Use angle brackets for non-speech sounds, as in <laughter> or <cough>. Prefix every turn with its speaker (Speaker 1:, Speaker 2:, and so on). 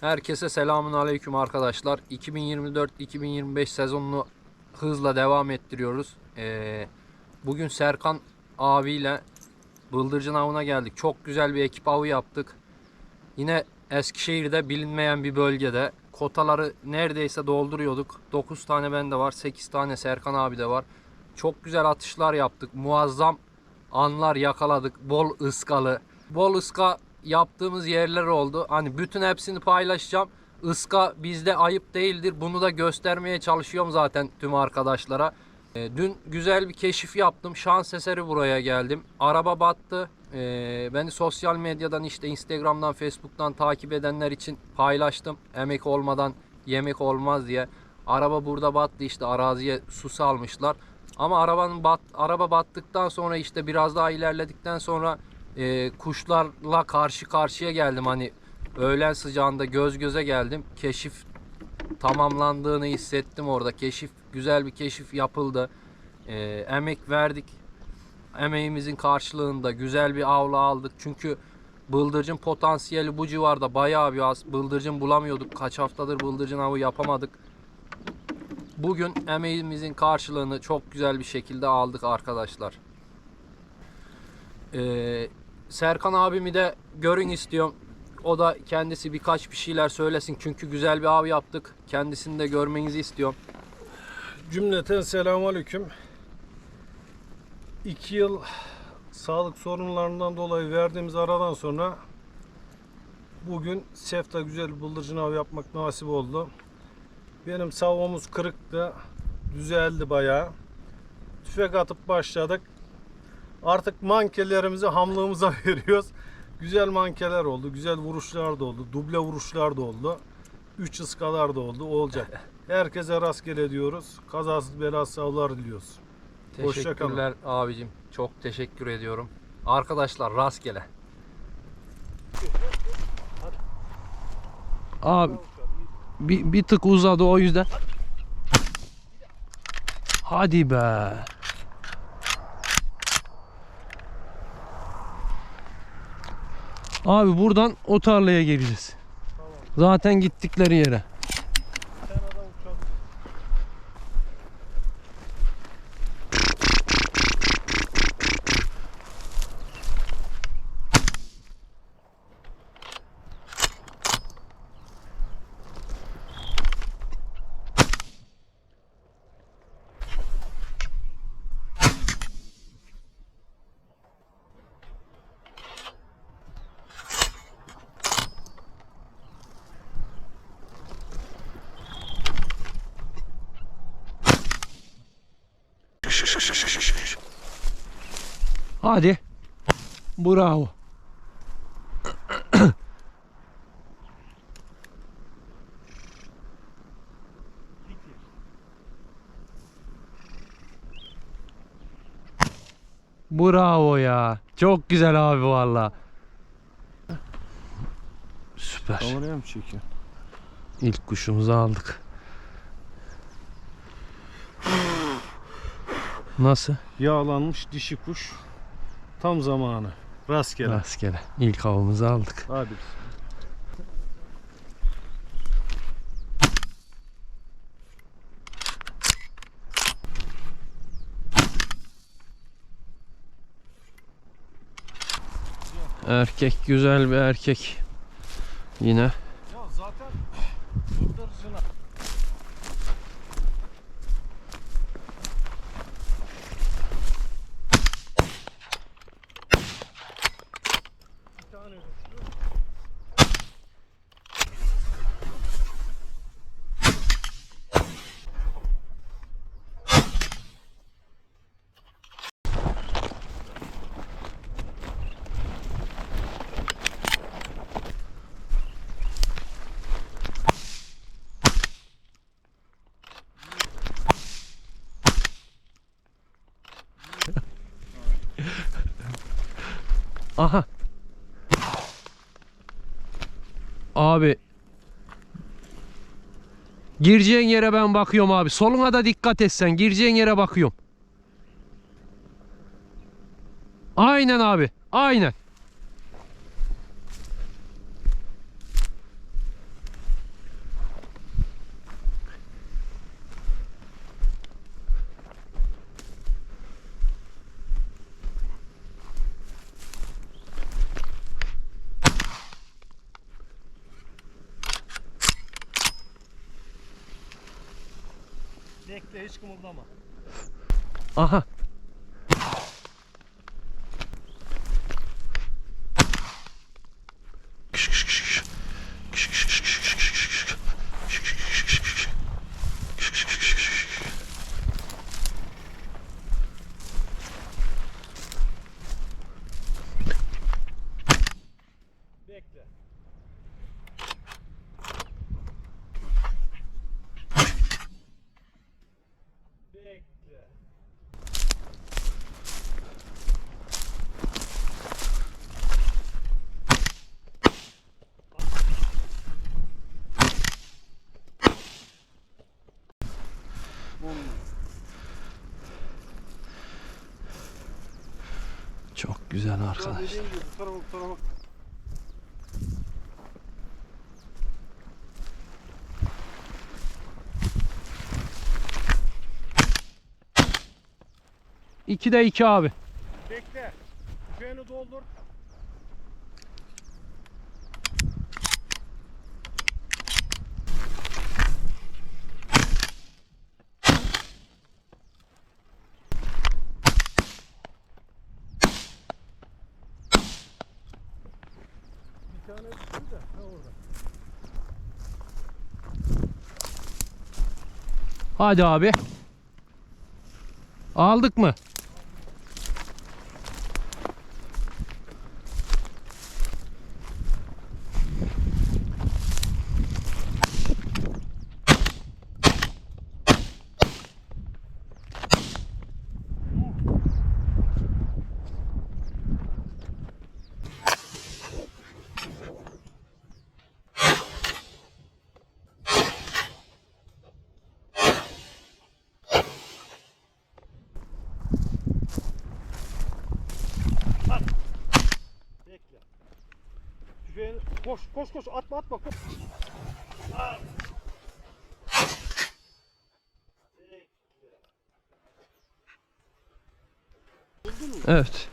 Speaker 1: Herkese selamun aleyküm arkadaşlar. 2024-2025 sezonunu hızla devam ettiriyoruz. Ee, bugün Serkan abiyle Bıldırcın avına geldik. Çok güzel bir ekip avı yaptık. Yine Eskişehir'de bilinmeyen bir bölgede kotaları neredeyse dolduruyorduk. 9 tane bende var, 8 tane Serkan abi de var. Çok güzel atışlar yaptık. Muazzam anlar yakaladık. Bol ıskalı. Bol ıska yaptığımız yerler oldu. Hani bütün hepsini paylaşacağım. Iska bizde ayıp değildir. Bunu da göstermeye çalışıyorum zaten tüm arkadaşlara. E, dün güzel bir keşif yaptım. Şans eseri buraya geldim. Araba battı. E, beni sosyal medyadan işte Instagram'dan, Facebook'tan takip edenler için paylaştım. Emek olmadan yemek olmaz diye. Araba burada battı işte araziye su salmışlar. Ama arabanın bat, araba battıktan sonra işte biraz daha ilerledikten sonra e, kuşlarla karşı karşıya geldim. Hani öğlen sıcağında göz göze geldim. Keşif tamamlandığını hissettim orada. Keşif güzel bir keşif yapıldı. E, emek verdik. Emeğimizin karşılığında güzel bir avla aldık. Çünkü bıldırcın potansiyeli bu civarda bayağı bir az. Bıldırcın bulamıyorduk. Kaç haftadır bıldırcın avı yapamadık. Bugün emeğimizin karşılığını çok güzel bir şekilde aldık arkadaşlar. Ee, Serkan abimi de görün istiyorum. O da kendisi birkaç bir şeyler söylesin. Çünkü güzel bir av yaptık. Kendisini de görmenizi istiyorum.
Speaker 2: Cümleten selamünaleyküm. İki yıl sağlık sorunlarından dolayı verdiğimiz aradan sonra bugün Sefta güzel bıldırcın av yapmak nasip oldu. Benim savumuz kırıktı. Düzeldi bayağı. Tüfek atıp başladık. Artık mankelerimizi hamlığımıza <laughs> veriyoruz. Güzel mankeler oldu. Güzel vuruşlar da oldu. Duble vuruşlar da oldu. Üç ıskalar da oldu. Olacak. <laughs> Herkese rastgele diyoruz. Kazasız belasız avlar diliyoruz.
Speaker 1: Teşekkürler abicim. Çok teşekkür ediyorum. Arkadaşlar rastgele. Abi bir, bir tık uzadı o yüzden. Hadi be. Abi buradan o tarlaya gireceğiz. Zaten gittikleri yere. Hadi. Bravo. Bravo ya. Çok güzel abi valla. Süper.
Speaker 2: Kameraya mı çekiyor?
Speaker 1: İlk kuşumuzu aldık. Nasıl?
Speaker 2: Yağlanmış dişi kuş. Tam zamanı. Rastgele.
Speaker 1: Rastgele. İlk avımızı aldık.
Speaker 2: Hadi.
Speaker 1: Erkek güzel bir erkek. Yine.
Speaker 2: Ya zaten bıldırcına. Bir tane düştü.
Speaker 1: Aha. Abi. Gireceğin yere ben bakıyorum abi. Soluna da dikkat etsen. Gireceğin yere bakıyorum. Aynen abi. Aynen.
Speaker 2: Bekle hiç kımıldama.
Speaker 1: Aha.
Speaker 2: Bekle. Bekle.
Speaker 1: Çok güzel arkadaş.
Speaker 2: Dediğim gibi bu tarafa bu tarafa.
Speaker 1: İki de iki abi.
Speaker 2: Bekle. Tüfeğini doldur. Bir tane düştü de ha orada.
Speaker 1: Hadi abi. Aldık mı?
Speaker 2: Bekle. Tüfeğini koş koş koş atma atma koş.
Speaker 1: Evet.